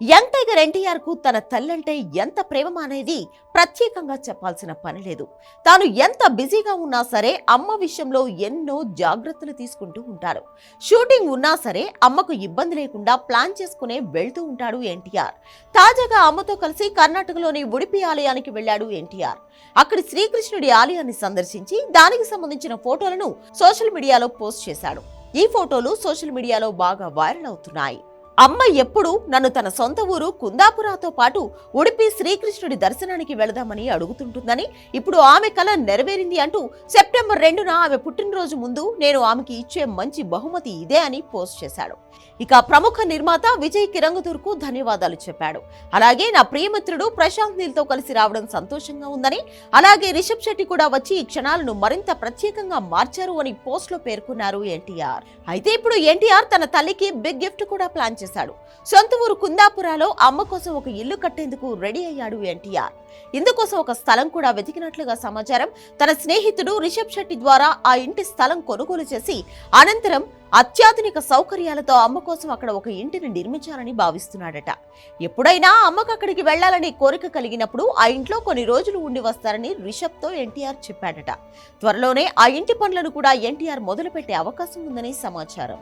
Young tiger ఎన్టీఆర్కు తన తల్లంటే ఎంత ప్రేమ అనేది ప్రత్యేకంగా చెప్పాల్సిన పని లేదు. తాను ఎంత బిజీగా ఉన్నా సరే అమ్మ విషయంలో ఎన్నో జాగ్రత్తలు తీసుకుంటూ ఉంటారు. షూటింగ్ ఉన్నా సరే అమ్మకు ఇబ్బంది లేకుండా ప్లాన్ చేసుకునే వెళ్తూ ఉంటాడు ఎన్టీఆర్. తాజాగా అమ్మతో కలిసి కర్ణాటకలోని ఉడిపి ఆలయానికి వెళ్ళాడు ఎన్టీఆర్. అక్కడి శ్రీకృష్ణుడి ఆలయాన్ని సందర్శించి దానికి సంబంధించిన ఫోటోలను సోషల్ మీడియాలో పోస్ట్ చేశాడు. ఈ ఫోటోలు సోషల్ మీడియాలో బాగా వైరల్ అవుతున్నాయి. అమ్మ ఎప్పుడు నన్ను తన సొంత ఊరు కుందాపురాతో పాటు ఉడిపి శ్రీకృష్ణుడి దర్శనానికి వెళదామని అడుగుతుంటుందని ఇప్పుడు ఆమె కల నెరవేరింది అంటూ సెప్టెంబర్ రెండున ఆమె పుట్టినరోజు ముందు నేను ఆమెకి ఇచ్చే మంచి బహుమతి ఇదే అని పోస్ట్ చేశాడు. ఇక ప్రముఖ నిర్మాత విజయ్ కిరంగదూర్కు ధన్యవాదాలు చెప్పాడు. అలాగే నా ప్రియమిత్రుడు ప్రశాంత్ నీల్తో కలిసి రావడం సంతోషంగా ఉందని అలాగే రిషబ్ శెట్టి కూడా వచ్చి ఈ క్షణాలను మరింత ప్రత్యేకంగా మార్చారు అని పోస్ట్లో పేర్కొన్నారు ఎన్టీఆర్. అయితే ఇప్పుడు ఎన్టీఆర్ తన తల్లికి బిగ్ గిఫ్ట్ కూడా ప్లాన్ చేశాడు. సొంత ఊరు కుందాపురాలో అమ్మ కోసం ఒక ఇల్లు కట్టేందుకు రెడీ అయ్యాడు ఎన్టీఆర్. ఇందుకోసం ఒక స్థలం కూడా వెతికినట్లుగా సమాచారం. తన స్నేహితుడు రిషబ్ శెట్టి ద్వారా ఆ ఇంటి స్థలం కొనుగోలు చేసి అనంతరం అత్యాధునిక సౌకర్యాలతో అమ్మ కోసం అక్కడ ఒక ఇంటిని నిర్మించాలని భావిస్తున్నాడట. ఎప్పుడైనా అమ్మకు అక్కడికి వెళ్ళాలని కోరిక కలిగినప్పుడు ఆ ఇంట్లో కొన్ని రోజులు ఉండి వస్తారని రిషబ్తో ఎన్టీఆర్ చెప్పాడట. త్వరలోనే ఆ ఇంటి పనులను కూడా ఎన్టీఆర్ మొదలుపెట్టే అవకాశం ఉందని సమాచారం.